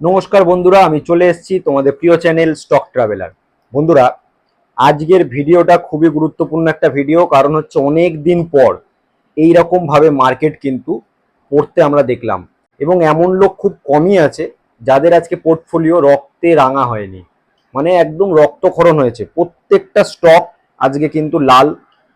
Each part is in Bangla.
নমস্কার বন্ধুরা, আমি চলে এসেছি তোমাদের প্রিয় চ্যানেল স্টক ট্রাভেলার। বন্ধুরা, আজকের ভিডিওটা খুবই গুরুত্বপূর্ণ একটা ভিডিও, কারণ হচ্ছে অনেক দিন পর এই ভাবে মার্কেট কিন্তু পড়তে আমরা দেখলাম। এবং এমন লোক খুব কমই আছে, যাদের আজকে পোর্টফোলিও রক্তে রাঙা হয়নি। মানে একদম রক্তক্ষরণ হয়েছে। প্রত্যেকটা স্টক আজকে কিন্তু লাল,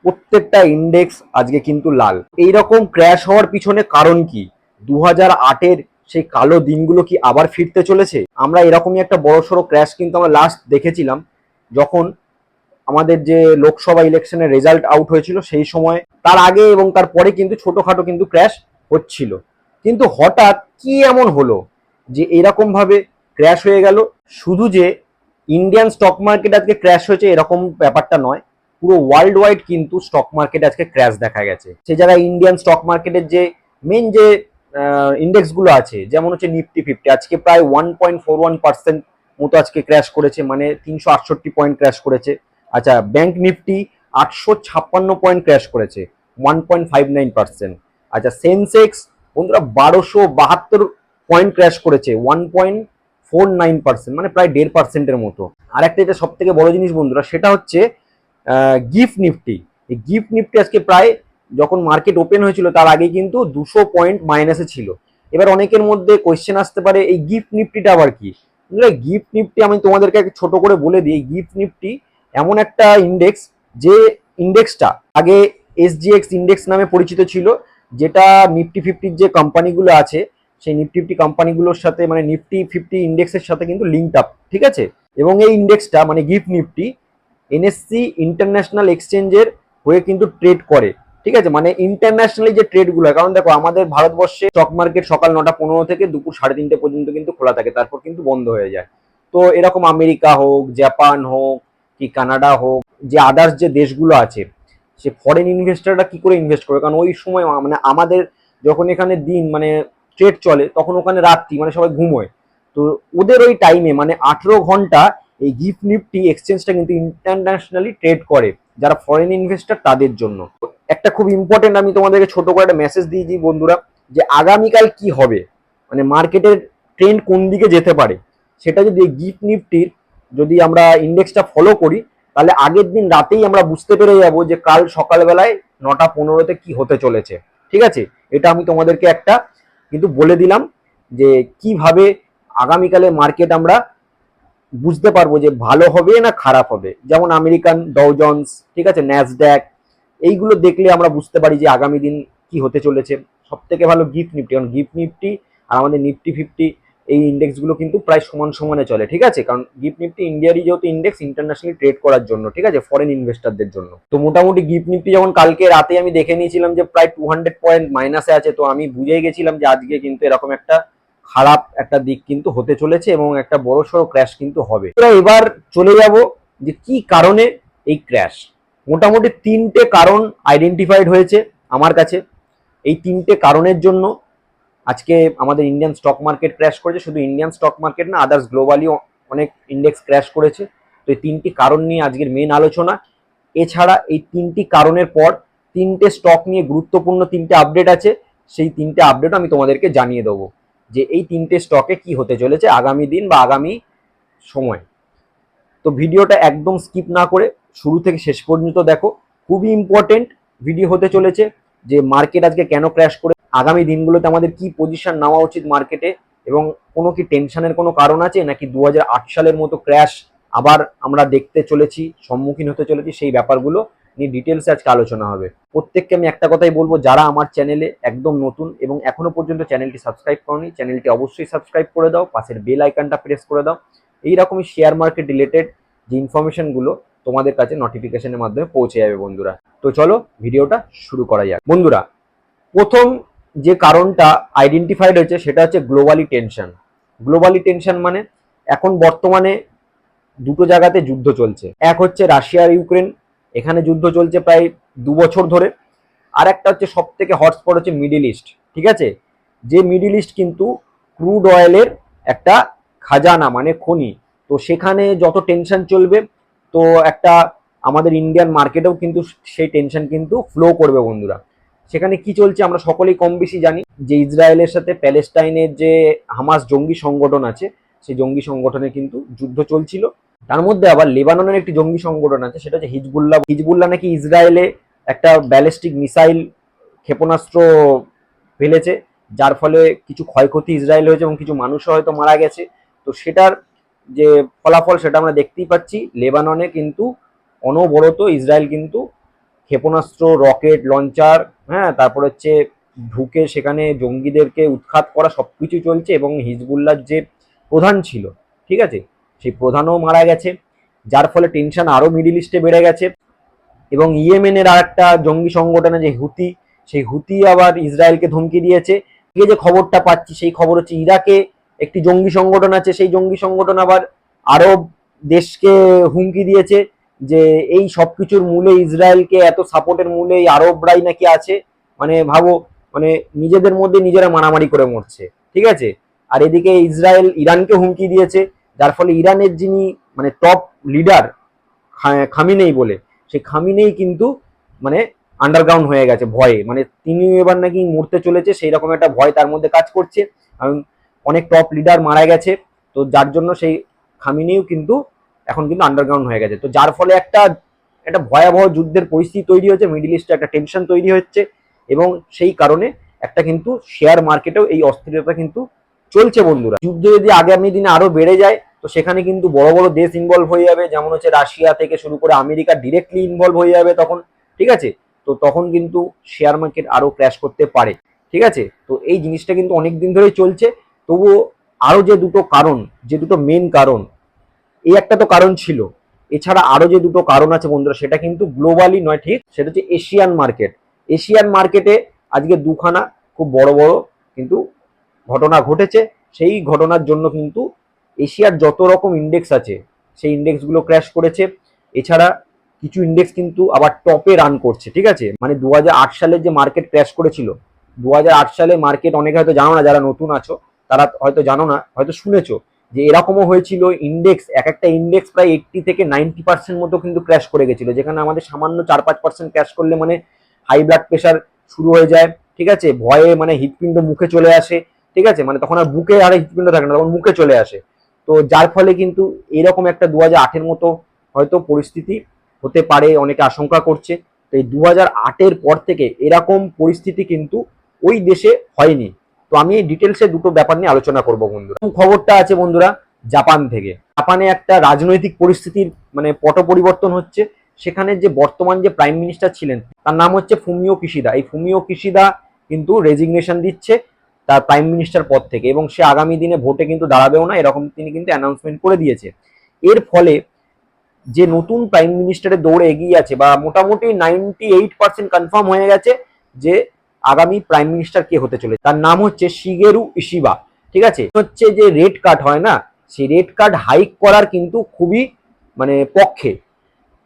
প্রত্যেকটা ইন্ডেক্স আজকে কিন্তু লাল। এই রকম ক্র্যাশ হওয়ার পিছনে কারণ কি? দু হাজার আটের সেই কালো দিনগুলো কি আবার ফিরতে চলেছে? আমরা এরকমই একটা বড়সড় ক্র্যাশ কিন্তু আমরা লাস্ট দেখেছিলাম, যখন আমাদের যে লোকসভা ইলেকশনের রেজাল্ট আউট হয়েছিল সেই সময়, তার আগে এবং তার পরে কিন্তু ছোটোখাটো কিন্তু ক্র্যাশ হচ্ছিল। কিন্তু হঠাৎ কি এমন হলো যে এরকমভাবে ক্র্যাশ হয়ে গেল? শুধু যে ইন্ডিয়ান স্টক মার্কেট আজকে ক্র্যাশ হয়েছে এরকম ব্যাপারটা নয়, পুরো ওয়ার্ল্ড ওয়াইড কিন্তু স্টক মার্কেট আজকে ক্র্যাশ দেখা গেছে। সে জায়গায় ইন্ডিয়ান স্টক মার্কেটের যে মেন যে ইন্ডেক্সগুলো আছে, যেমন হচ্ছে নিফটি ফিফটি আজকে প্রায় one point four one percent মতো আজকে ক্র্যাশ করেছে মানে তিনশো আটষট্টি পয়েন্ট ক্র্যাশ করেছে। আচ্ছা ব্যাংক নিফটি আটশো ছাপ্পান্ন পয়েন্ট ক্র্যাশ করেছে one point five nine percent আচ্ছা সেন্সেক্স বন্ধুরা বারোশো বাহাত্তর পয়েন্ট ক্র্যাশ করেছে one point four nine percent মানে প্রায় দেড় পার্সেন্টের মতো। আর একটা যেটা সব থেকে বড় জিনিস বন্ধুরা, সেটা হচ্ছে গিফট নিফটি এই গিফট নিফটি আজকে প্রায় যখন মার্কেট ওপেন হয়েছিল, তার আগে কিন্তু দুশো পয়েন্ট মাইনাসে ছিল। এবার অনেকের মধ্যে কোয়েশ্চেন আসতে পারে, এই গিফট নিফটিটা আবার কি? গিফট নিফটি আমি তোমাদেরকে ছোট করে বলে দিই গিফট নিফটি এমন একটা ইন্ডেক্স যে ইন্ডেক্সটা আগে এসজিএক্স ইন্ডেক্স নামে পরিচিত ছিল, যেটা নিফটি ফিফটির যে কোম্পানিগুলো আছে, সেই নিফটি ফিফটি কোম্পানিগুলোর সাথে মানে নিফটি ফিফটি ইন্ডেক্সের সাথে কিন্তু লিঙ্কড আপ ঠিক আছে? এবং এই ইন্ডেক্সটা মানে গিফট নিফটি এনএসসি ইন্টারন্যাশনাল এক্সচেঞ্জের হয়ে কিন্তু ট্রেড করে। ঠিক আছে? মানে ইন্টারন্যাশনালি যে ট্রেডগুলো কারণ দেখো আমাদের ভারতবর্ষে স্টক মার্কেট সকাল নটা পনেরো থেকে দুপুর সাড়ে তিনটে পর্যন্ত কিন্তু খোলা থাকে, তারপর কিন্তু বন্ধ হয়ে যায়। তো এরকম আমেরিকা হোক, জাপান হোক, কি কানাডা হোক, যে আদার্স যে দেশগুলো আছে, সে ফরেন ইনভেস্টাররা কি করে ইনভেস্ট করে কারণ ওই সময় মানে আমাদের যখন এখানে দিন মানে ট্রেড চলে, তখন ওখানে রাত্রি মানে সবাই ঘুমোয়। তো ওদের ওই টাইমে মানে আঠেরো ঘণ্টা এই গিফট নিফটি এক্সচেঞ্জটা কিন্তু ইন্টারন্যাশনালি ট্রেড করে, যারা ফরেন ইনভেস্টার তাদের জন্য। একটা খুব ইম্পর্টেন্ট আমি তোমাদেরকে ছোট করে একটা মেসেজ দিয়েছি বন্ধুরা, যে আগামীকাল কি হবে? মানে মার্কেটের ট্রেন্ড কোন দিকে যেতে পারে? সেটা যদি গিফট নিফটির যদি আমরা ইন্ডেক্সটা ফলো করি, তাহলে আগের দিন রাতেই আমরা বুঝতে পেরে যাব যে কাল সকালবেলায় নটা পনেরোতে কি হতে চলেছে। ঠিক আছে? এটা আমি তোমাদেরকে একটা কিন্তু বলে দিলাম যে কীভাবে আগামীকালে মার্কেট আমরা বুঝতে পারব যে ভালো হবে না খারাপ হবে। যেমন আমেরিকান ডওজন্স ঠিক আছে? ন্যাসড্যাক এইগুলো দেখলে আমরা বুঝতে পারি যে আগামী দিন কি হতে চলেছে। সব থেকে ভালো গিফট নিফটি কারণ গিফট নিফটি আর আমাদের নিফটি ফিফটি এই ইন্ডেক্সগুলো কিন্তু প্রায় সমান সমানে চলে, ঠিক আছে? কারণ গিফট নিফটি ইন্ডিয়ারই যেহেতু ইন্ডেক্স ইন্টারন্যাশনালি ট্রেড করার জন্য, ঠিক আছে? ফরেন ইনভেস্টারদের জন্য। তো মোটামুটি গিফট নিফটি যেমন কালকে রাতে আমি দেখে নিয়েছিলাম যে প্রায় টু হান্ড্রেড পয়েন্ট মাইনাসে আছে, তো আমি বুঝেই গেছিলাম যে আজকে কিন্তু এরকম একটা খারাপ একটা দিক কিন্তু হতে চলেছে এবং একটা বড় সড়ো ক্র্যাশ কিন্তু হবে। এবার চলে যাব যে কি কারণে এই ক্র্যাশ মোটামুটি তিনটে কারণ আইডেন্টিফাইড হয়েছে আমার কাছে। এই তিনটে কারণের জন্য আজকে আমাদের ইন্ডিয়ান স্টক মার্কেট ক্র্যাশ করেছে। শুধু ইন্ডিয়ান স্টক মার্কেট না আদার্স গ্লোবালি অনেক ইন্ডেক্স ক্র্যাশ করেছে। তো এই তিনটি কারণ নিয়ে আজকের মেন আলোচনা। এছাড়া এই তিনটি কারণের পর তিনটে স্টক নিয়ে গুরুত্বপূর্ণ তিনটে আপডেট আছে। সেই তিনটে আপডেট আমি তোমাদেরকে জানিয়ে দেবো যে এই তিনটে স্টকে কি হতে চলেছে আগামী দিন বা আগামী সময়। তো ভিডিওটা একদম স্কিপ না করে শুরু থেকে শেষ পর্যন্ত দেখো, খুবই ইম্পর্টেন্ট ভিডিও হতে চলেছে যে মার্কেট আজকে কেন ক্র্যাশ করে, আগামী দিনগুলোতে আমাদের কি পজিশন নেওয়া উচিত মার্কেটে এবং কোনো কি টেনশনের কোনো কারণ আছে নাকি দু হাজার আট সালের মতো ক্র্যাশ আবার আমরা দেখতে চলেছি, সম্মুখীন হতে চলেছি, সেই ব্যাপারগুলো নিয়ে ডিটেলসে আজকে আলোচনা হবে। প্রত্যেককে আমি একটা কথাই বলব, যারা আমার চ্যানেলে একদম নতুন এবং এখনও পর্যন্ত চ্যানেলটি সাবস্ক্রাইব করনি চ্যানেলটি অবশ্যই সাবস্ক্রাইব করে দাও, পাশের বেল আইকনটা প্রেস করে দাও। এইরকমই শেয়ার মার্কেট রিলেটেড যে ইনফরমেশনগুলো তোমাদের কাছে নোটিফিকেশনের মাধ্যমে পৌঁছে যাবে বন্ধুরা। তো চলো ভিডিওটা শুরু করা যাক। বন্ধুরা, প্রথম যে কারণটা আইডেন্টিফাইড হয়েছে সেটা হচ্ছে গ্লোবালি টেনশন গ্লোবালি টেনশন মানে এখন বর্তমানে দুটো জায়গাতে যুদ্ধ চলছে। এক হচ্ছে রাশিয়া আর ইউক্রেন, এখানে যুদ্ধ চলছে প্রায় দু বছর ধরে। আর একটা হচ্ছে সব থেকে হটস্পট হচ্ছে মিডিল ইস্ট ঠিক আছে? যে মিডিল ইস্ট কিন্তু ক্রুড অয়েলের একটা খাজানা মানে খনি। তো সেখানে যত টেনশন চলবে তো একটা আমাদের ইন্ডিয়ান মার্কেটেও কিন্তু সেই টেনশন কিন্তু ফ্লো করবে বন্ধুরা। সেখানে কি চলছে আমরা সকলেই কম বেশি জানি। যে ইসরায়েলের সাথে প্যালেস্টাইনের যে হামাস জঙ্গি সংগঠন আছে, সেই জঙ্গি সংগঠনে কিন্তু যুদ্ধ চলছিল। তার মধ্যে আবার লেবাননের একটি জঙ্গি সংগঠন আছে, সেটা হচ্ছে হিজবুল্লাহ হিজবুল্লাহ নাকি ইসরায়েলে একটা ব্যালিস্টিক মিসাইল ক্ষেপণাস্ত্র ফেলেছে, যার ফলে কিছু ক্ষয়ক্ষতি ইসরায়েল হয়েছে এবং কিছু মানুষও হয়তো মারা গেছে। তো সেটার যে ফলাফল সেটা আমরা দেখতেই পাচ্ছি। লেবাননে কিন্তু অনবরত ইসরায়েল কিন্তু ক্ষেপণাস্ত্র, রকেট, লঞ্চার হ্যাঁ তারপর হচ্ছে ঢুকে সেখানে জঙ্গিদেরকে উৎখাত করা সব কিছু চলছে এবং হিজবুল্লার যে প্রধান ছিল, ঠিক আছে? সেই প্রধানও মারা গেছে, যার ফলে টেনশন আরও মিডিল ইস্টে বেড়ে গেছে এবং ইয়েমেনের আর একটা জঙ্গি সংগঠন যে হুতি, সেই হুতি আবার ইসরায়েলকে ধমকি দিয়েছে। যে খবরটা পাচ্ছি সেই খবর হচ্ছে ইরাকে একটি জঙ্গি সংগঠন আছে, সেই জঙ্গি সংগঠন আবার আরব দেশকে হুমকি দিয়েছে যে এই সবকিছুর মূলে ইসরায়েলকে এত সাপোর্টের মূলে এই আরবরাই নাকি আছে। মানে ভাবো মানে নিজেদের মধ্যে নিজেরা মারামারি করে মরছে, ঠিক আছে? আর এদিকে ইসরায়েল ইরানকে হুমকি দিয়েছে, যার ফলে ইরানের যিনি মানে টপ লিডার খামিনেই বলে সেই খামিনেই কিন্তু মানে আন্ডারগ্রাউন্ড হয়ে গেছে ভয়ে। মানে তিনি এবার নাকি মরতে চলেছে সেই রকম একটা ভয় তার মধ্যে কাজ করছে। কারণ অনেক টপ লিডার মারা গেছে। তো যার জন্য সেই খামিনেও কিন্তু এখন কিন্তু আন্ডারগ্রাউন্ড হয়ে গেছে। তো যার ফলে একটা একটা ভয়াবহ যুদ্ধের পরিস্থিতি তৈরি হয়েছে মিডিল ইস্টে একটা টেনশন তৈরি হচ্ছে এবং সেই কারণে একটা কিন্তু শেয়ার মার্কেটেও এই অস্থিরতা কিন্তু চলছে বন্ধুরা। যুদ্ধ যদি আগামী দিনে আরও বেড়ে যায়, তো সেখানে কিন্তু বড় বড় দেশ ইনভলভ হয়ে যাবে, যেমন হচ্ছে রাশিয়া থেকে শুরু করে আমেরিকা ডিরেক্টলি ইনভলভ হয়ে যাবে তখন, ঠিক আছে? তো তখন কিন্তু শেয়ার মার্কেট আরও ক্র্যাশ করতে পারে, ঠিক আছে? তো এই জিনিসটা কিন্তু অনেক দিন ধরেই চলছে। তবুও আরও যে দুটো কারণ, যে দুটো মেন কারণ, এই একটা তো কারণ ছিল। এছাড়া আরও যে দুটো কারণ আছে বন্ধুরা, সেটা কিন্তু গ্লোবালি নয়, ঠিক? সেটা হচ্ছে এশিয়ান মার্কেট এশিয়ান মার্কেটে আজকে দুখানা খুব বড় বড় কিন্তু ঘটনা ঘটেছে। সেই ঘটনার জন্য কিন্তু এশিয়ার যত রকম ইন্ডেক্স আছে, সেই ইন্ডেক্সগুলো ক্র্যাশ করেছে। এছাড়া কিছু ইন্ডেক্স কিন্তু আবার টপে রান করছে, ঠিক আছে? মানে দু সালের যে মার্কেট ক্র্যাশ করেছিল দু হাজার আট সালে মার্কেট অনেকে হয়তো জানো না, যারা নতুন আছো তারা হয়তো জানো না, হয়তো শুনেছো যে এরকমও হয়েছিল ইন্ডেক্স এক একটা ইন্ডেক্স প্রায় এইটটি থেকে নাইনটি পার্সেন্ট মতো কিন্তু ক্র্যাশ করে গেছিল, যেখানে আমাদের সামান্য চার পাঁচ পার্সেন্ট ক্র্যাশ করলে মানে হাই ব্লাড প্রেশার শুরু হয়ে যায়, ঠিক আছে? ভয়ে মানে হৃৎপিণ্ড মুখে চলে আসে, ঠিক আছে? মানে তখন আর বুকে আর হৃৎপিণ্ড থাকে না, তখন মুখে চলে আসে। তো যার ফলে কিন্তু এরকম একটা দু হাজার আটের মতো হয়তো পরিস্থিতি হতে পারে, অনেকে আশঙ্কা করছে। তো এই দু হাজার আটের পর থেকে এরকম পরিস্থিতি কিন্তু ওই দেশে হয়নি। তো আমি এই ডিটেলসে দুটো ব্যাপার নিয়ে আলোচনা করব বন্ধুরা। খবরটা আছে বন্ধুরা, জাপান থেকে। জাপানে একটা রাজনৈতিক পরিস্থিতির মানে পট পরিবর্তন হচ্ছে। সেখানে যে বর্তমান যে প্রাইম মিনিস্টার ছিলেন, তার নাম হচ্ছে ফুমিও কিশিদা। এই ফুমিও কিশিদা কিন্তু রেজিগনেশন দিচ্ছে তার প্রাইম মিনিস্টার পদ থেকে এবং সে আগামী দিনে ভোটে কিন্তু দাঁড়াবেও না, এরকম তিনি কিন্তু অ্যানাউন্সমেন্ট করে দিয়েছে। এর ফলে যে নতুন প্রাইম মিনিস্টারের দৌড়ে এগিয়ে আছে বা মোটামুটি নাইনটি এইট পার্সেন্ট কনফার্ম হয়ে গেছে যে আগামী প্রাইম মিনিস্টার কে হতে চলে তার নাম হচ্ছে শিগেরু ইশিবা, ঠিক আছে? হচ্ছে যে রেড কার্ড হয় না, সেই রেড কার্ড হাইক করার কিন্তু খুবই মানে পক্ষে।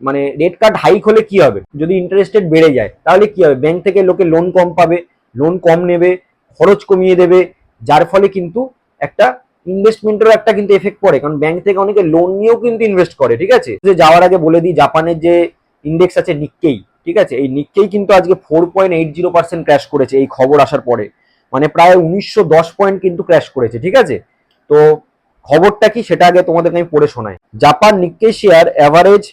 মানে রেড কার্ড হাইক হলে কি হবে? যদি ইন্টারেস্ট রেট বেড়ে যায়, তাহলে কি হবে? ব্যাংক থেকে লোকে লোন কম পাবে লোন কম নেবে, খরচ কমিয়ে দেবে, যার ফলে কিন্তু একটা ইনভেস্টমেন্টেরও একটা কিন্তু এফেক্ট পড়ে। কারণ ব্যাংক থেকে অনেকে লোন নিয়েও কিন্তু ইনভেস্ট করে, ঠিক আছে? যে যাওয়ার আগে বলে দিই, জাপানের যে ইন্ডেক্স আছে নিক্কেই ঠিক আছে? এই নিক্কেই কিন্তু আজকে four point eight zero percent crash করেছে, এই খবর আসার পরে। মানে প্রায় উনিশশো দশ পয়েন্ট কিন্তু ক্র্যাশ করেছে, ঠিক আছে? তো খবরটা কি সেটা আগে তোমাদেরকে আমি পড়ে শোনাই। Japan Nikkei share average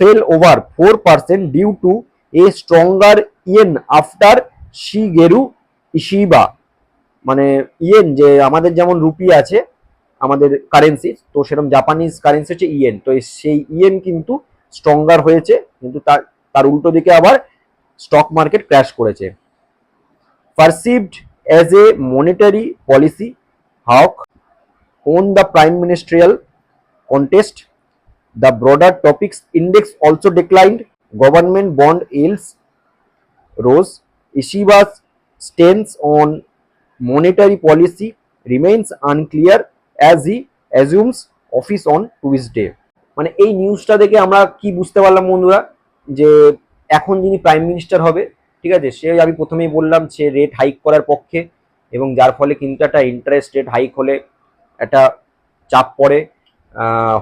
fell over four percent due to a stronger yen after Shigeru Ishiba মানে ইয়েন যে আমাদের যেমন রুপি আছে, আমাদের কারেন্সি তো সেরকম জাপানিজ কারেন্সি হচ্ছে ইয়েন তো সেই ইয়েন কিন্তু স্ট্রঙ্গার হয়েছে, কিন্তু তার তার উল্টো দিকে আবার স্টক মার্কেট ক্র্যাশ করেছে। Perceived as a monetary policy hawk won the prime ministerial contest the broader Topix index also declined government bond yields rose Ishiba's stance on monetary policy remains unclear as he assumes office on Tuesday মানে এই নিউজটা দেখে আমরা কি বুঝতে পারলাম বন্ধুরা? যে এখন যিনি প্রাইম মিনিস্টার হবে, ঠিক আছে সে আমি প্রথমেই বললাম সে রেট হাইক করার পক্ষে এবং যার ফলে কিন্তু একটা ইন্টারেস্ট রেট হাইক হলে একটা চাপ পড়ে।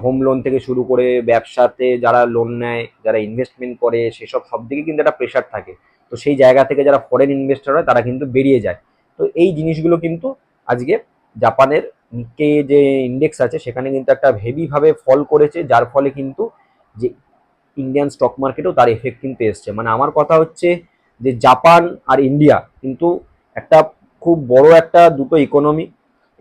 হোম লোন থেকে শুরু করে ব্যবসাতে যারা লোন নেয়, যারা ইনভেস্টমেন্ট করে, সেসব সব দিকে কিন্তু একটা প্রেশার থাকে। তো সেই জায়গা থেকে যারা ফরেন ইনভেস্টর হয়, তারা কিন্তু বেরিয়ে যায়। তো এই জিনিসগুলো কিন্তু আজকে জাপানের নিকে যে ইন্ডেক্স আছে, সেখানে কিন্তু একটা হেভিভাবে ফল করেছে, যার ফলে কিন্তু যে ইন্ডিয়ান স্টক মার্কেটেও তার এফেক্ট কিন্তু এসছে। মানে আমার কথা হচ্ছে যে জাপান আর ইন্ডিয়া কিন্তু একটা খুব বড় একটা দুটো ইকোনমি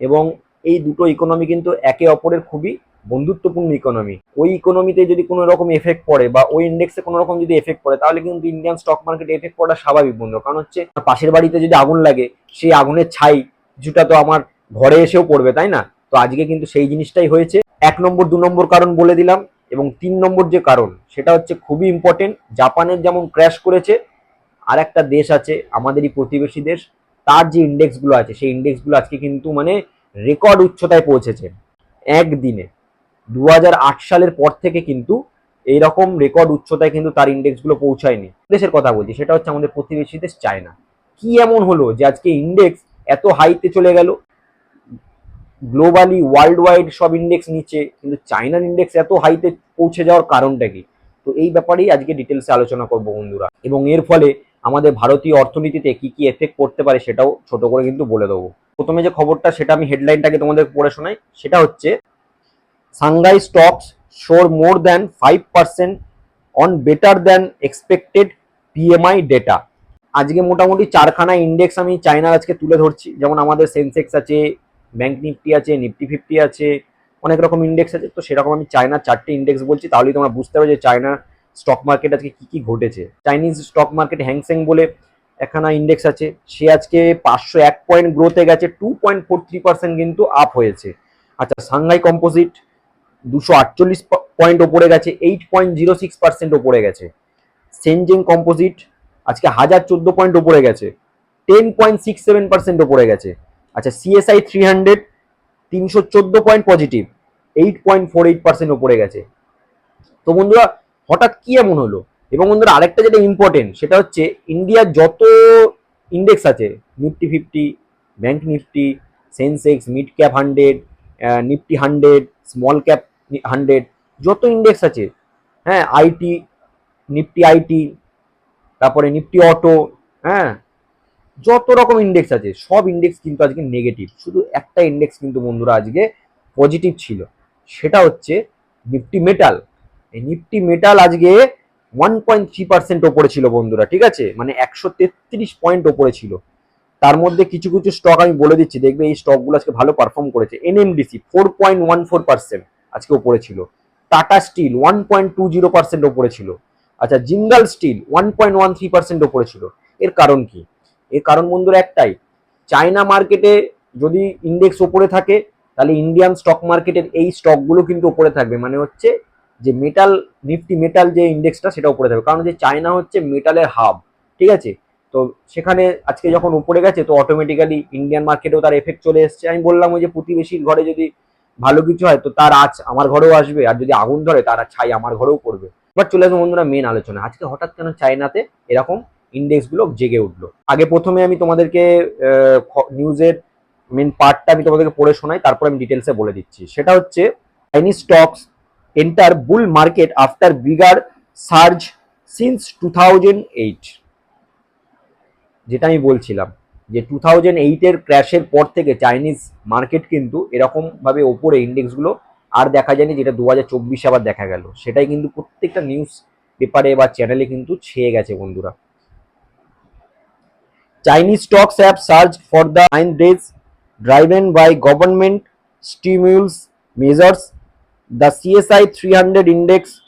এবং এই দুটো ইকোনমি কিন্তু একে অপরের খুবই বন্ধুত্বপূর্ণ ইকোনমি ওই ইকোনমিতে যদি কোনো রকম এফেক্ট পড়ে বা ওই ইন্ডেক্সে কোনো রকম যদি এফেক্ট পড়ে, তাহলে কিন্তু ইন্ডিয়ান স্টক মার্কেটে এফেক্ট পড়া স্বাভাবিক বন্ধু। কারণ হচ্ছে পাশের বাড়িতে যদি আগুন লাগে, সেই আগুনের ছাই কিছুটা তো আমার ঘরে এসেও পড়বে, তাই না? তো আজকে কিন্তু সেই জিনিসটাই হয়েছে। এক নম্বর, দু নম্বর কারণ বলে দিলাম। এবং তিন নম্বর যে কারণ, সেটা হচ্ছে খুবই ইম্পর্টেন্ট জাপানের যেমন ক্র্যাশ করেছে আর একটা দেশ আছে, আমাদেরই প্রতিবেশী দেশ, তার যে ইন্ডেক্সগুলো আছে, সেই ইন্ডেক্সগুলো আজকে কিন্তু মানে রেকর্ড উচ্চতায় পৌঁছেছে। একদিনে দু হাজার আট সালের পর থেকে কিন্তু এইরকম রেকর্ড উচ্চতায় কিন্তু তার ইন্ডেক্সগুলো পৌঁছায়নি। দেশের কথা বলছি, সেটা হচ্ছে আমাদের প্রতিবেশী দেশ চায়না। কি এমন হলো যে আজকে ইন্ডেক্স এত হাইতে চলে গেল? গ্লোবালি ওয়ার্ল্ড ওয়াইড সব ইন্ডেক্স নিচে, কিন্তু চায়নার ইন্ডেক্স এত হাইতে পৌঁছে যাওয়ার কারণটা কি? তো এই ব্যাপারেই আজকে ডিটেলসে আলোচনা করব বন্ধুরা। এবং এর ফলে আমাদের ভারতীয় অর্থনীতিতে কি কি এফেক্ট করতে পারে সেটাও ছোট করে কিন্তু বলে দেবো। প্রথমে যে খবরটা, সেটা আমি হেডলাইনটাকে তোমাদের পড়ে শোনাই, সেটা হচ্ছে Shanghai stocks soar more than five percent on better than expected PMI data আজকে মোটামুটি চারখানা ইন্ডেক্স আমি চায়নার আজকে তুলে ধরছি। যেমন আমাদের সেন্সেক্স আছে ব্যাংক নিফটি আছে নিফটি ফিফটি আছে, অনেক রকম ইন্ডেক্স আছে। তো সেরকম আমি চায়নার চারটে ইন্ডেক্স বলছি, তাহলেই তোমরা বুঝতে পারবে যে চায়নার স্টক মার্কেট আজকে কি কি ঘটেছে। চাইনিজ স্টক মার্কেট হ্যাংসেং বলে একখানা ইন্ডেক্স আছে। সে আজকে পাঁচশো এক পয়েন্ট গ্রোথে গেছে two point four three percent কিন্তু আপ হয়েছে। আচ্ছা সাংহাই কম্পোজিট দুশো আটচল্লিশ পয়েন্ট ওপরে গেছে eight point zero six percent ওপরে গেছে। সেনজেং কম্পোজিট আজকে হাজার চোদ্দ পয়েন্ট ওপরে গেছে ten point six seven percent ওপরে গেছে। আচ্ছা সিএসআই থ্রি হান্ড্রেড তিনশো চোদ্দ point positive eight point four eight percent ওপরে গেছে। তো বন্ধুরা, হঠাৎ কি এমন হলো? এবং বন্ধুরা, আরেকটা যেটা ইম্পর্টেন্ট সেটা হচ্ছে ইন্ডিয়ার যত ইন্ডেক্স আছে Nifty fifty bank Nifty Sensex mid cap hundred Nifty hundred small cap hundred যত ইন্ডেক্স আছে হ্যাঁ আইটি নিফটি আইটি তারপরে নিফটি অটো হ্যাঁ যত রকম ইন্ডেক্স আছে, সব ইন্ডেক্স কিন্তু আজকে নেগেটিভ শুধু একটা ইন্ডেক্স কিন্তু বন্ধুরা আজকে পজিটিভ ছিল। সেটা হচ্ছে নিফটি মেটাল এই নিফটি মেটাল আজকে ওয়ান পয়েন্ট থ্রি পার্সেন্ট ওপরে ছিল বন্ধুরা, ঠিক আছে? মানে একশো তেত্রিশ পয়েন্ট ওপরে ছিল। তার মধ্যে কিছু কিছু স্টক আমি বলে দিচ্ছি, দেখবে এই স্টকগুলো আজকে ভালো পারফর্ম করেছে। NMDC four point one four percent আজকে ওপরে ছিল। Tata steel one point two zero percent ওপরে ছিল। আচ্ছা Jindal steel one point one three percent ওপরে ছিল। এর কারণ কি? এর কারণ বন্ধুরা একটাই, চায়না মার্কেটে যদি ইন্ডেক্স ওপরে থাকে, তাহলে ইন্ডিয়ান স্টক মার্কেটের এই স্টকগুলো কিন্তু ওপরে থাকবে। মানে হচ্ছে যে মেটাল নিফটি মেটাল যে ইন্ডেক্সটা সেটা উপরে থাকবে। কারণ যে চায়না হচ্ছে মেটালের হাব ঠিক আছে? তো সেখানে আজকে যখন উপরে গেছে, তো অটোমেটিক্যালি ইন্ডিয়ান মার্কেটেও তার এফেক্ট চলে এসছে। আমি বললাম ওই যে প্রতিবেশীর ঘরে যদি ভালো কিছু হয়, তো তার আজ আমার ঘরেও আসবে, আর যদি আগুন ধরে, তার ছাই আমার ঘরেও পড়বে। বাট চলে আসব বন্ধুরা মেন আলোচনা আজকে হঠাৎ কেন চায়নাতে এরকম ইন্ডেক্সগুলো জেগে উঠল। আগে প্রথমে আমি তোমাদেরকে নিউজের মেন পার্টটা আমি তোমাদেরকে পড়ে শোনাই, তারপর আমি ডিটেলসে বলে দিচ্ছি। সেটা হচ্ছে Chinese stocks enter bull market after bigger surge since two thousand eight যেটা আমি বলছিলাম, যে টু থাউজেন্ড এইটের ক্র্যাশের পর থেকে চাইনিজ মার্কেট কিন্তু এরকমভাবে ওপরে ইন্ডেক্সগুলো আর দেখা যায়নি, যেটা দু হাজার চব্বিশে আবার দেখা গেল। সেটাই কিন্তু প্রত্যেকটা নিউজ পেপারে বা চ্যানেলে কিন্তু ছেয়ে গেছে বন্ধুরা। Chinese stocks have surged for the nine days, driven by government stimulus measures. The CSI 300 index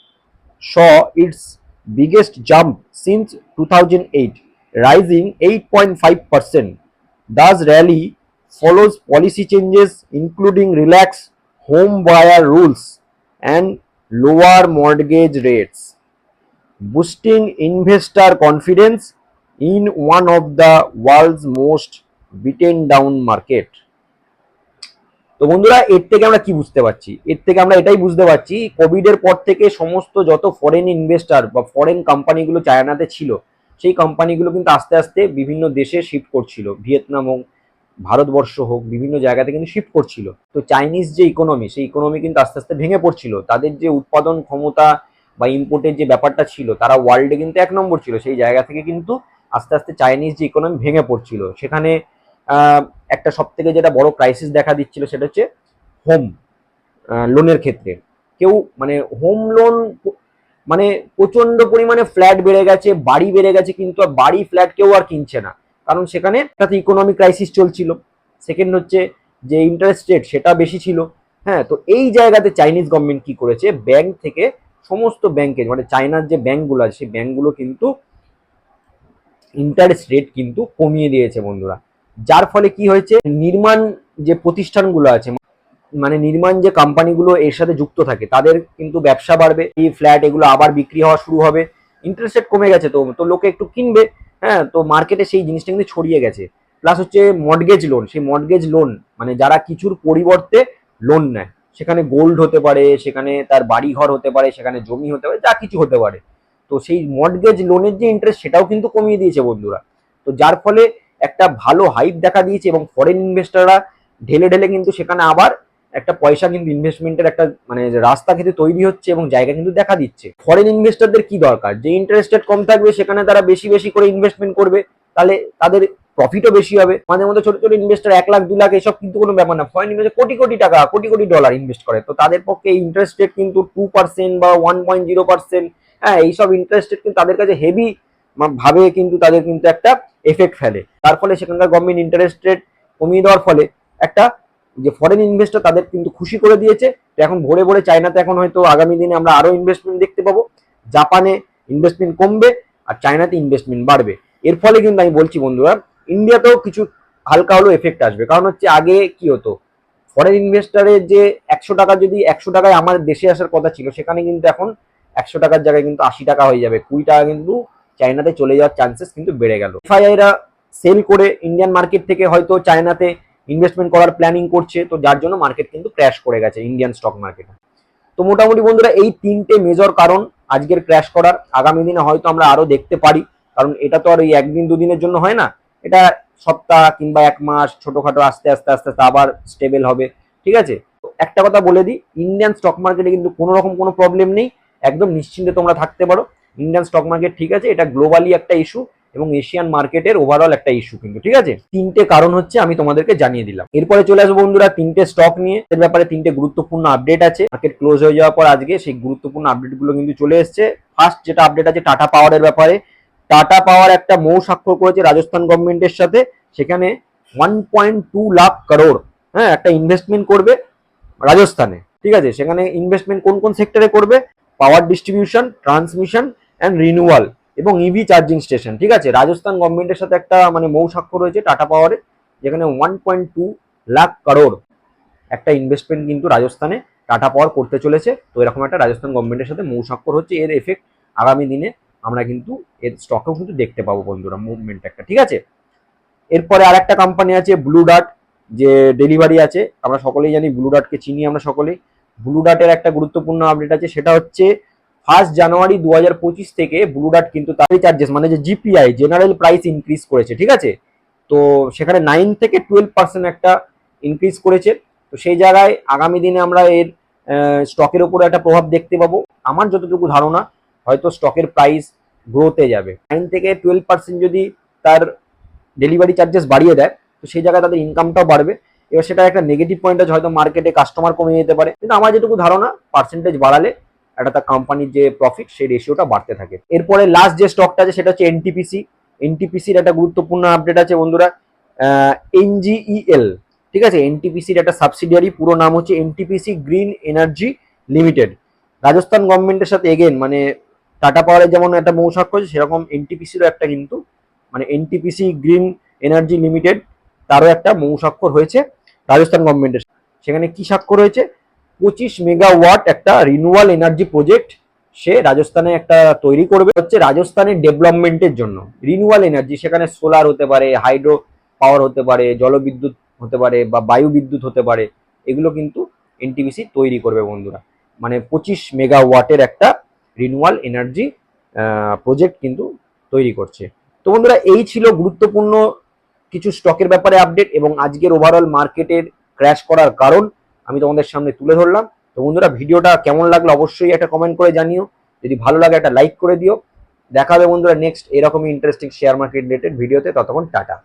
saw its biggest jump since 2008, rising 8.5%. Thus, rally follows policy changes including relaxed home buyer rules and lower mortgage rates, boosting investor confidence in one of the world's most beaten down market. তো বন্ধুরা, এর থেকে আমরা কি বুঝতে পারছি? এর থেকে আমরা এটাই বুঝতে পারছি কোভিড এর পর থেকে সমস্ত যত ফরেন ইনভেস্টর বা ফরেন কোম্পানিগুলো চায়নাতে ছিল, সেই কোম্পানিগুলো কিন্তু আস্তে আস্তে বিভিন্ন দেশে শিফট করছিল। ভিয়েতনাম হোক, ভারতবর্ষ হোক, বিভিন্ন জায়গাতে কিন্তু শিফট করছিল। তো চাইনিজ যে ইকোনমি সেই ইকোনমি কিন্তু আস্তে আস্তে ভেঙে পড়ছিল। তাদের যে উৎপাদন ক্ষমতা বা ইম্পোর্টের যে ব্যাপারটা ছিল, তারা ওয়ার্ল্ডে কিন্তু এক নম্বর ছিল। সেই জায়গা থেকে কিন্তু আস্তে আস্তে চাইনিজ যে ইকোনমি ভেঙে পড়ছিল, সেখানে একটা সব থেকে যেটা বড় ক্রাইসিস দেখা দিচ্ছিল সেটা হচ্ছে হোম লোনের ক্ষেত্রে। কেউ মানে হোম লোন মানে প্রচণ্ড পরিমাণে ফ্ল্যাট বেড়ে গেছে, বাড়ি বেড়ে গেছে, কিন্তু আর বাড়ি ফ্ল্যাট কেউ আর কিনছে না। কারণ সেখানে একটা ইকোনমিক ক্রাইসিস চলছিল। সেকেন্ড হচ্ছে যে ইন্টারেস্ট রেট সেটা বেশি ছিল। হ্যাঁ তো এই জায়গাতে চাইনিজ গভর্নমেন্ট কি করেছে? ব্যাংক থেকে সমস্ত ব্যাংকের মানে চায়নার যে ব্যাংকগুলো আছে, সেই ব্যাংকগুলো কিন্তু ইন্টারেস্ট রেট কিন্তু কমিয়ে দিয়েছে বন্ধুরা। যার ফলে কি হয়েছে? নির্মাণ যে প্রতিষ্ঠানগুলো আছে মানে নির্মাণ যে কোম্পানিগুলো এর সাথে যুক্ত থাকে, তাদের কিন্তু ব্যবসা বাড়বে, এই ফ্ল্যাট এগুলো আবার বিক্রি হওয়া শুরু হবে। ইন্টারেস্ট রেট কমে গেছে তো তো লোকে একটু কিনবে হ্যাঁ তো মার্কেটে সেই জিনিসটা কিন্তু ছড়িয়ে গেছে। প্লাস হচ্ছে মর্গেজ লোন সেই মর্গেজ লোন মানে যারা কিছুর পরিবর্তে লোন নেয়, সেখানে গোল্ড হতে পারে, সেখানে তার বাড়ি ঘর হতে পারে, সেখানে জমি হতে পারে, যা কিছু হতে পারে। তো সেই মর্গেজ লোনের যে ইন্টারেস্ট সেটাও কিন্তু কমিয়ে দিয়েছে বন্ধুরা। তো যার ফলে একটা ভালো হাইপ দেখা দিয়েছে এবং ফরেন ইনভেস্টররা ঢেলে ঢেলে কিন্তু সেখানে আবার একটা পয়সা কিন্তু ইনভেস্টমেন্টের একটা মানে রাস্তা কিন্তু তৈরি হচ্ছে এবং জায়গা কিন্তু দেখা দিচ্ছে। ফরেন ইনভেস্টরদের কি দরকার? যে ইন্টারেস্ট রেট কম থাকবে, সেখানে তারা বেশি বেশি করে ইনভেস্টমেন্ট করবে, তাহলে তাদের প্রফিটও বেশি হবে। মাঝে মধ্যে ছোট ছোট ইনভেস্টার এক লাখ, দু লাখ এসব কিন্তু কোনো ব্যাপার না। ফরেন ইনভেস্টার কোটি কোটি টাকা, কোটি কোটি ডলার ইনভেস্ট করে। তো তাদের পক্ষে ইন্টারেস্ট রেট কিন্তু টু পার্সেন্ট বা ওয়ান পয়েন্ট জিরো পার্সেন্ট হ্যাঁ এইসব ইন্টারেস্ট রেট কিন্তু তাদের কাছে হেভি ভাবে কিন্তু তাদের কিন্তু একটা এফেক্ট ফেলে। তার ফলে সেখানকার গভর্নমেন্ট ইন্টারেস্ট রেট কমিয়ে দেওয়ার ফলে একটা যে ফরেন ইনভেস্টর তাদের কিন্তু খুশি করে দিয়েছে। তো এখন ভোরে ভোরে চায়নাতে এখন হয়তো আগামী দিনে আমরা আরও ইনভেস্টমেন্ট দেখতে পাবো। জাপানে ইনভেস্টমেন্ট কমবে আর চায়নাতে ইনভেস্টমেন্ট বাড়বে। এর ফলে কিন্তু আমি বলছি বন্ধুরা, ইন্ডিয়াতেও কিছু হালকা হলেও এফেক্ট আসবে। কারণ হচ্ছে আগে কি হতো? ফরেন ইনভেস্টারের যে একশো টাকা যদি একশো টাকায় আমার দেশে আসার কথা ছিল, সেখানে কিন্তু এখন একশো টাকার জায়গায় কিন্তু আশি টাকা হয়ে যাবে। কুড়ি টাকা কিন্তু চায়নাতে চলে যাওয়ার চান্সেস কিন্তু বেড়ে গেল। এফআইআইরা সেল করে ইন্ডিয়ান মার্কেট থেকে হয়তো চায়নাতে ইনভেস্টমেন্ট করার প্ল্যানিং করছে, তো যার জন্য মার্কেট কিন্তু ক্র্যাশ করে গেছে ইন্ডিয়ান স্টক মার্কেটে তো মোটামুটি বন্ধুরা, এই তিনটে মেজর কারণ আজকের ক্র্যাশ করার। আগামী দিনে হয়তো আমরা আরও দেখতে পারি, কারণ এটা তো আর ওই একদিন দুদিনের জন্য হয় না। এটা সপ্তাহ কিংবা এক মাস ছোটখাটো আস্তে আস্তে আস্তে আস্তে আবার স্টেবল হবে। ঠিক আছে? একটা কথা বলে দিই ইন্ডিয়ান স্টক মার্কেটে কিন্তু কোনো রকম কোনো প্রবলেম নেই। একদম নিশ্চিন্তে তোমরা থাকতে পারো। ইন্ডিয়ান স্টক মার্কেট ঠিক আছে, এটা গ্লোবালি একটা ইস্যু এবং এশিয়ান মার্কেটের ওভারঅল একটা ইস্যু কিন্তু, ঠিক আছে? তিনটে কারণ হচ্ছে আমি তোমাদেরকে জানিয়ে দিলাম। এরপরে চলে আসব বন্ধুরা তিনটে স্টক নিয়ে। এর ব্যাপারে তিনটে গুরুত্বপূর্ণ আপডেট আছে। মার্কেট ক্লোজ হয়ে যাওয়ার পর আজকে সেই গুরুত্বপূর্ণ আপডেটগুলো কিন্তু চলে এসছে। ফার্স্ট যেটা আপডেট আছে টাটা পাওয়ারের ব্যাপারে। টাটা পাওয়ার একটা মৌ স্বাক্ষর করেছে রাজস্থান গভর্নমেন্টের সাথে। সেখানে one point two lakh crore হ্যাঁ একটা ইনভেস্টমেন্ট করবে রাজস্থানে, ঠিক আছে? সেখানে ইনভেস্টমেন্ট কোন কোন সেক্টরে করবে? Power distribution, transmission and renewal এবং ইভি চার্জিং স্টেশন ঠিক আছে? রাজস্থান গভর্নমেন্টের সাথে একটা মানে মৌ স্বাক্ষর রয়েছে টাটা পাওয়ারে যেখানে one point two lakh crore একটা ইনভেস্টমেন্ট কিন্তু রাজস্থানে টাটা পাওয়ার করতে চলেছে। তো এরকম একটা রাজস্থান গভর্নমেন্টের সাথে মৌ স্বাক্ষর হচ্ছে। এর এফেক্ট আগামী দিনে আমরা কিন্তু এর স্টকেও কিন্তু দেখতে পাবো বন্ধুরা মুভমেন্ট একটা, ঠিক আছে? এরপরে আর একটা কোম্পানি আছে ব্লু ডাট যে ডেলিভারি আছে। আমরা সকলেই জানি ব্লু ডাটকে চিনি আমরা সকলেই। ব্লু ডাটের একটা গুরুত্বপূর্ণ আপডেট আছে, সেটা হচ্ছে ফার্স্ট জানুয়ারি দু হাজার পঁচিশ থেকে ব্লু ডাট কিন্তু তার চার্জেস মানে যে জিপিআই জেনারেল প্রাইস ইনক্রিজ করেছে, ঠিক আছে? তো সেখানে নাইন থেকে টুয়েলভ পার্সেন্ট একটা ইনক্রিজ করেছে। তো সেই জায়গায় আগামী দিনে আমরা এর স্টকের উপরে একটা প্রভাব দেখতে পাবো। আমার যতটুকু ধারণা, হয়তো স্টকের প্রাইস গ্রোতে যাবে। নাইন থেকে টুয়েলভ পার্সেন্ট যদি তার ডেলিভারি চার্জেস বাড়িয়ে দেয়, তো সেই জায়গায় তাদের ইনকামটাও বাড়বে। এবার সেটা একটা নেগেটিভ পয়েন্ট আছে হয়তো মার্কেটে কাস্টমার কমে যেতে পারে। কিন্তু আমার যেটুকু ধারণা পার্সেন্টেজ বাড়ালে একটা তার কোম্পানির যে প্রফিট সেই রেশিওটা বাড়তে থাকে। এরপরে লাস্ট যে স্টকটা আছে সেটা হচ্ছে এনটিপিসি এনটিপিসির একটা গুরুত্বপূর্ণ আপডেট আছে বন্ধুরা এনজিইএল ঠিক আছে? এনটিপিসির একটা সাবসিডিয়ারি পুরো নাম হচ্ছে NTPC green energy limited Rajasthan গভর্নমেন্টের সাথে এগেন মানে টাটা পাওয়ারের যেমন একটা মৌ স্বাক্ষর আছে, সেরকম এনটিপিসিরও একটা কিন্তু মানে এনটিপিসি গ্রিন এনার্জি লিমিটেড তারও একটা মৌ স্বাক্ষর হয়েছে। রাজস্থান গভর্নমেন্টের। সেখানে কি স্বাক্ষর হয়েছে পঁচিশ মেগাওয়াট একটা রিনিউয়াল এনার্জি প্রজেক্ট সে রাজস্থানে একটা তৈরি করবে। হচ্ছে রাজস্থানের ডেভেলপমেন্টের জন্য। রিনিউয়াল এনার্জি সেখানে সোলার হতে পারে হাইড্রো পাওয়ার হতে পারে, জলবিদ্যুৎ হতে পারে বা বায়ু বিদ্যুৎ হতে পারে, এগুলো কিন্তু এনটিপিসি তৈরি করবে বন্ধুরা। মানে পঁচিশ মেগাওয়াটের একটা রিনিউয়াল এনার্জি প্রজেক্ট কিন্তু তৈরি করছে। তো বন্ধুরা, এই ছিল গুরুত্বপূর্ণ কিছু স্টকের ব্যাপারে আপডেট এবং আজকের ওভারঅল মার্কেটের ক্র্যাশ করার কারণ আমি তোমাদের সামনে তুলে ধরলাম। তো বন্ধুরা, ভিডিওটা কেমন লাগল অবশ্যই একটা কমেন্ট করে জানিও। যদি ভালো লাগে একটা লাইক করে দিও। দেখা হবে বন্ধুরা নেক্সট এরকমই ইন্টারেস্টিং শেয়ার মার্কেট রিলেটেড ভিডিওতে ততক্ষণ টাটা।